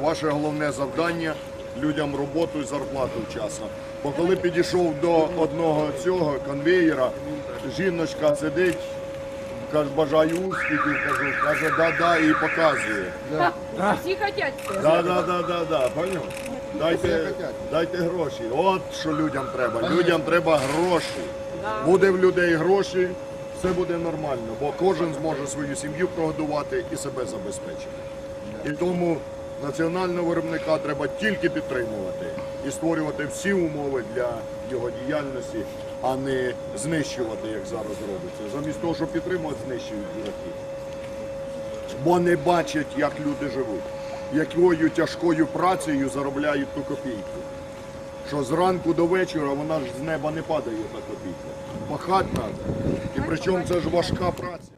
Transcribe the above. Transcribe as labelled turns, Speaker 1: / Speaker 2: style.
Speaker 1: наше головне завдання людям роботу і зарплату вчасно. Бо коли підійшов до одного цього конвеєра, жіночка сидить, каже, бажаю успіхів, кажу, каже, да-да, і показує.
Speaker 2: Всі хотять.
Speaker 1: Да, да, да, да, да, поняв? Дайте, дайте гроші. От що людям треба. Людям треба гроші. Буде в людей гроші, все буде нормально, бо кожен зможе свою сім'ю прогодувати і себе забезпечити. І тому національного виробника треба тільки підтримувати і створювати всі умови для його діяльності, а не знищувати, як зараз робиться. Замість того, щоб підтримувати, знищують дураків бо не бачать, як люди живуть, якою тяжкою працею заробляють ту копійку. Що зранку до вечора вона ж з неба не падає та копійка. Пахати треба. І причому це ж важка праця.